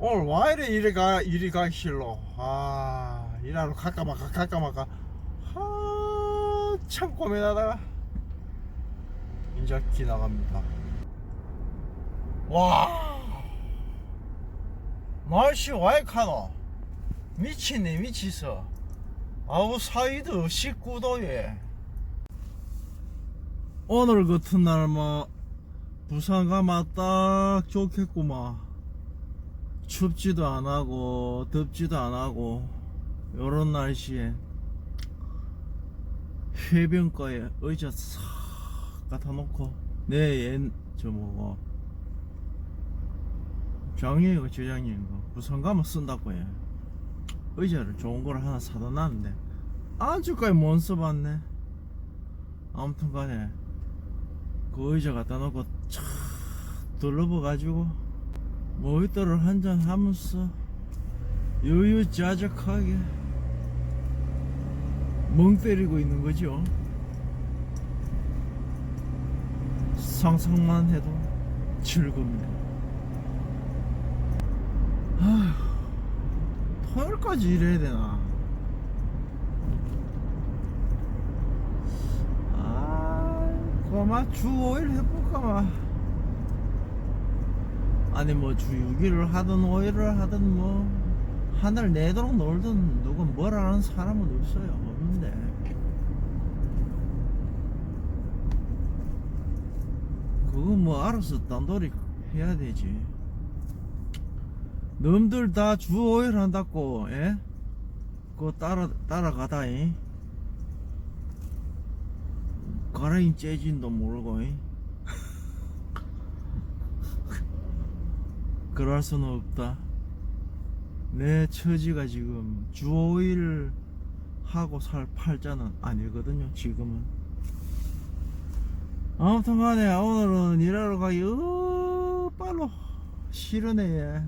오늘 와 이래 이리 가 이리 가기 싫어 아 일하러 갈까 말까 갈까 말까. 아참 고민하다가 이제 기 나갑니다. 와. 날씨 와이카노. 미치네 미치서 아웃사이드 19도에. 오늘 같은 날뭐 부산 가면 딱 좋겠구만 춥지도 안 하고 덥지도 안 하고 요런 날씨에 해변가에 의자 싹 갖다 놓고 내옛저 뭐고 장애가 저장애인가 부산 가면 쓴다고 해. 의자를 좋은 걸 하나 사다 놨는데 아직까지 못 써봤네. 아무튼 간에 그 의자 갖다 놓고 촥 둘러봐 가지고 모히또를 한잔 하면서 유유자적하게 멍 때리고 있는 거죠. 상상만 해도 즐겁네. 아휴 토요일까지 일해야 되나? 아 고마 주 5일 해볼까 마 아니 뭐주 6일을 하든 5일을 하든 뭐 하늘 내도록 놀든 누구 뭐라 하는 사람은 없어요 없는데 그거 뭐 알아서 딴돌이 해야 되지 놈들 다주 5일 한다고 예? 그거 따라 따라가다잉 가라인 재진도 모르고 잉? 그럴 수는 없다. 내 처지가 지금 주 5일 하고 살 팔자는 아니거든요, 지금은. 아무튼 간에 오늘은 일하러 가기 어, 빨로 싫으네, 얘.